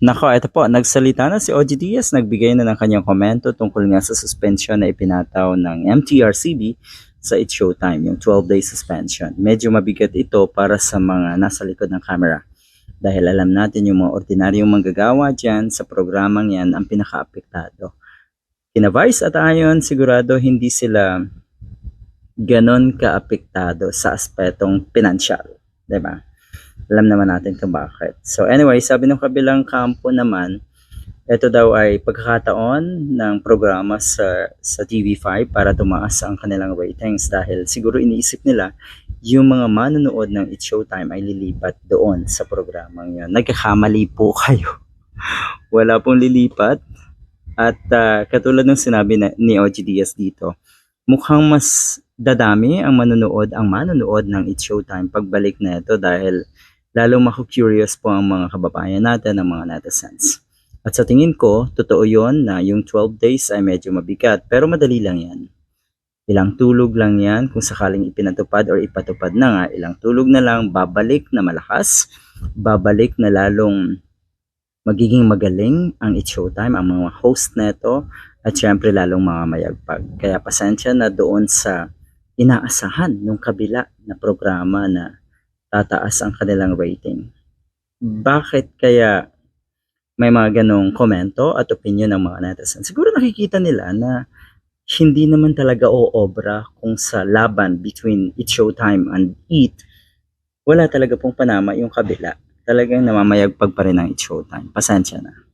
Nako, ito po, nagsalita na si OG Diaz, nagbigay na ng kanyang komento tungkol nga sa suspension na ipinataw ng MTRCB sa It's Showtime, yung 12-day suspension. Medyo mabigat ito para sa mga nasa likod ng camera. Dahil alam natin yung mga ordinaryong manggagawa dyan sa programang yan ang pinaka-apektado. Kina Vice at Ayon, sigurado hindi sila ganon ka-apektado sa aspetong pinansyal. ba? Alam naman natin kung bakit. So anyway, sabi ng kabilang kampo naman, ito daw ay pagkakataon ng programa sa, sa TV5 para tumaas ang kanilang ratings dahil siguro iniisip nila yung mga manonood ng It's Showtime ay lilipat doon sa programang yan. Nagkakamali po kayo. Wala pong lilipat. At ah, katulad ng sinabi na, ni OG Diaz dito, mukhang mas dadami ang manonood, ang manonood ng It's Showtime pagbalik na ito dahil lalong maku-curious po ang mga kababayan natin, ang mga netizens. At sa tingin ko, totoo yon na yung 12 days ay medyo mabigat, pero madali lang yan. Ilang tulog lang yan kung sakaling ipinatupad or ipatupad na nga, ilang tulog na lang, babalik na malakas, babalik na lalong magiging magaling ang It's Showtime, ang mga host neto, at syempre lalong mga mayagpag. Kaya pasensya na doon sa inaasahan ng kabila na programa na tataas ang kanilang rating. Bakit kaya may mga ganong komento at opinion ng mga netizens? Siguro nakikita nila na hindi naman talaga oobra kung sa laban between It's Showtime and Eat, wala talaga pong panama yung kabila. Talagang namamayagpag pa rin ang It's Showtime. Pasensya na.